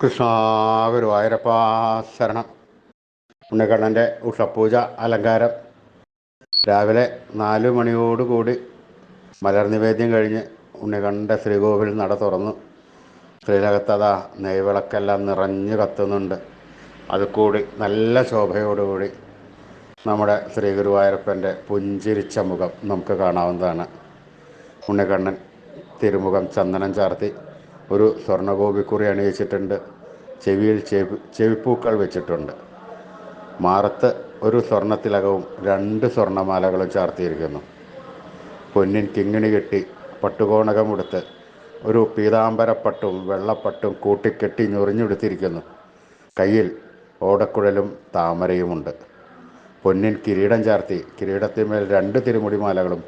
കൃഷ്ണ ഗുരുവായൂരപ്പ ശരണം. ഉണ്ണിക്കണ്ണന്റെ ഉഷപ്പൂജ അലങ്കാരം. രാവിലെ നാല് മണിയോടുകൂടി മലർനിവേദ്യം കഴിഞ്ഞ് ഉണ്ണിക്കണ്ണന്റെ ശ്രീകോവിൽ നട തുറന്നു. ശ്രീലകത്തതാ നെയ്വിളക്കെല്ലാം നിറഞ്ഞു കത്തുന്നുണ്ട്. അത് കൂടി നല്ല ശോഭയോടുകൂടി നമ്മുടെ ശ്രീ ഗുരുവായൂരപ്പന്റെ പുഞ്ചിരിച്ച മുഖം നമുക്ക് കാണാവുന്നതാണ്. ഉണ്ണിക്കണ്ണൻ തിരുമുഖം ചന്ദനം ചാർത്തി. ഒരു സ്വർണഗോപിക്കുറി അണിയിച്ചിട്ടുണ്ട്. ചെവിയിൽ ചെവി ചെവിപ്പൂക്കൾ വെച്ചിട്ടുണ്ട്. മാറത്ത് ഒരു സ്വർണത്തിലകവും രണ്ട് സ്വർണമാലകളും ചാർത്തിയിരിക്കുന്നു. പൊന്നിൻ കിങ്ങിണി കെട്ടി പട്ടുകോണകമെടുത്ത് ഒരു പീതാംബരപ്പട്ടും വെള്ളപ്പട്ടും കൂട്ടിക്കെട്ടി ഞൊറിഞ്ഞെടുത്തിരിക്കുന്നു. കയ്യിൽ ഓടക്കുഴലും താമരയുമുണ്ട്. പൊന്നിൻ കിരീടം ചാർത്തി കിരീടത്തിന്മേൽ രണ്ട് തിരുമുടിമാലകളും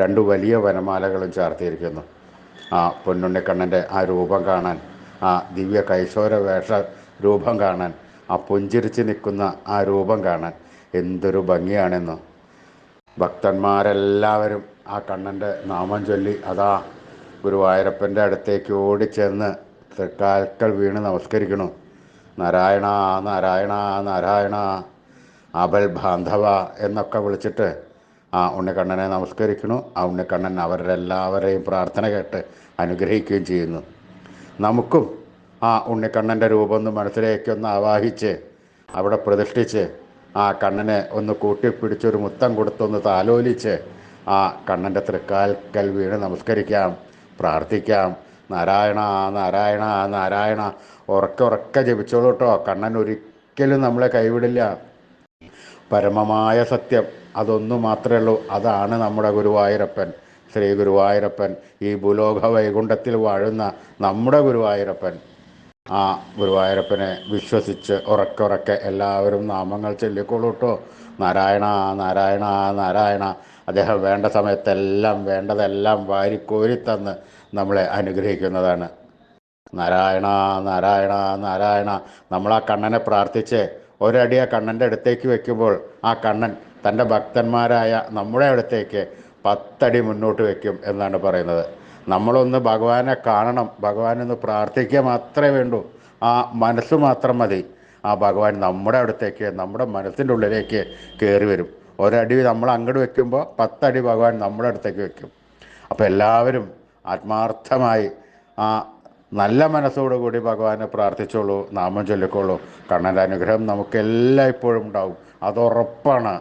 രണ്ട് വലിയ വനമാലകളും ചാർത്തിയിരിക്കുന്നു. ആ പൊന്നുണ്ണിക്കണ്ണന്റെ ആ രൂപം കാണാൻ ആ ദിവ്യ കൈശോര വേഷ രൂപം കാണാൻ ആ പുഞ്ചിരിച്ച് നിൽക്കുന്ന ആ രൂപം കാണാൻ എന്തൊരു ഭംഗിയാണെന്നോ. ഭക്തന്മാരെല്ലാവരും ആ കണ്ണന്റെ നാമം ചൊല്ലി അതാ ഗുരുവായൂരപ്പന്റെ അടുത്തേക്ക് ഓടിച്ചെന്ന് തൃക്കാൽക്കൽ വീണ് നമസ്കരിക്കണു. നാരായണ നാരായണ നാരായണ അബൽ ബാന്ധവ എന്നൊക്കെ വിളിച്ചിട്ട് ആ ഉണ്ണിക്കണ്ണനെ നമസ്കരിക്കുന്നു. ആ ഉണ്ണിക്കണ്ണൻ അവരെല്ലാവരെയും പ്രാർത്ഥന കേട്ട് അനുഗ്രഹിക്കുകയും ചെയ്യുന്നു. നമുക്കും ആ ഉണ്ണിക്കണ്ണന്റെ രൂപം ഒന്ന് മനസ്സിലേക്ക് ഒന്ന് ആവാഹിച്ച് അവിടെ പ്രതിഷ്ഠിച്ച് ആ കണ്ണനെ ഒന്ന് കൂട്ടിപ്പിടിച്ചൊരു മുത്തം കൊടുത്തൊന്ന് താലോലിച്ച് ആ കണ്ണന്റെ തൃക്കാൽക്കൽ വീണ് നമസ്കരിക്കാം പ്രാർത്ഥിക്കാം. നാരായണ നാരായണ നാരായണ ഉറക്കെ ഉറക്കെ ജപിച്ചോളൂ കേട്ടോ. കണ്ണൻ ഒരിക്കലും നമ്മളെ കൈവിടില്ല. പരമമായ സത്യം. അതൊന്നു മാത്രമേ ഉള്ളൂ. അതാണ് നമ്മുടെ ഗുരുവായൂരപ്പൻ. ശ്രീ ഗുരുവായൂരപ്പൻ ഈ ഭൂലോക വൈകുണ്ഠത്തിൽ വാഴുന്ന നമ്മുടെ ഗുരുവായൂരപ്പൻ. ആ ഗുരുവായൂരപ്പനെ വിശ്വസിച്ച് ഉറക്കെ ഉറക്കെ എല്ലാവരും നാമങ്ങൾ ചൊല്ലിക്കോളൂ കേട്ടോ. നാരായണ നാരായണ നാരായണ. അദ്ദേഹം വേണ്ട സമയത്തെല്ലാം വേണ്ടതെല്ലാം വാരിക്കോരി തന്ന് നമ്മളെ അനുഗ്രഹിക്കുന്നതാണ്. നാരായണ നാരായണ നാരായണ. നമ്മൾ ആ കണ്ണനെ പ്രാർത്ഥിച്ച് ഒരടി ആ കണ്ണന്റെ അടുത്തേക്ക് വെക്കുമ്പോൾ ആ കണ്ണൻ തന്റെ ഭക്തന്മാരായ നമ്മുടെ അടുത്തേക്ക് പത്തടി മുന്നോട്ട് വയ്ക്കും എന്നാണ് പറയുന്നത്. നമ്മളൊന്ന് ഭഗവാനെ കാണണം ഭഗവാനൊന്ന് പ്രാർത്ഥിക്കുക മാത്രമേ വേണ്ടൂ. ആ മനസ്സ് മാത്രം മതി. ആ ഭഗവാൻ നമ്മുടെ അടുത്തേക്ക് നമ്മുടെ മനസ്സിന്റെ ഉള്ളിലേക്ക് കയറി വരും. ഒരടി നമ്മൾ അങ്ങോട്ട് വെക്കുമ്പോൾ പത്തടി ഭഗവാൻ നമ്മുടെ അടുത്തേക്ക് വെക്കും. അപ്പോൾ എല്ലാവരും ആത്മാർത്ഥമായി ആ നല്ല മനസ്സോടുകൂടി ഭഗവാനെ പ്രാർത്ഥിച്ചോളൂ നാമം ചൊല്ലിക്കോളൂ കണ്ണന്റെ അനുഗ്രഹം നമുക്ക് എല്ലായ്പ്പോഴും ഉണ്ടാവും. അതുറപ്പാണ്.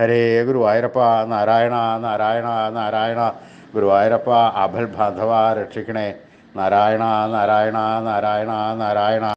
ഹരേ ഗുരുവായൂരപ്പ നാരായണ നാരായണ നാരായണ. ഗുരുവായൂരപ്പ അഭൽ ബാന്ധവ രക്ഷിക്കണേ. നാരായണ നാരായണ നാരായണ നാരായണ.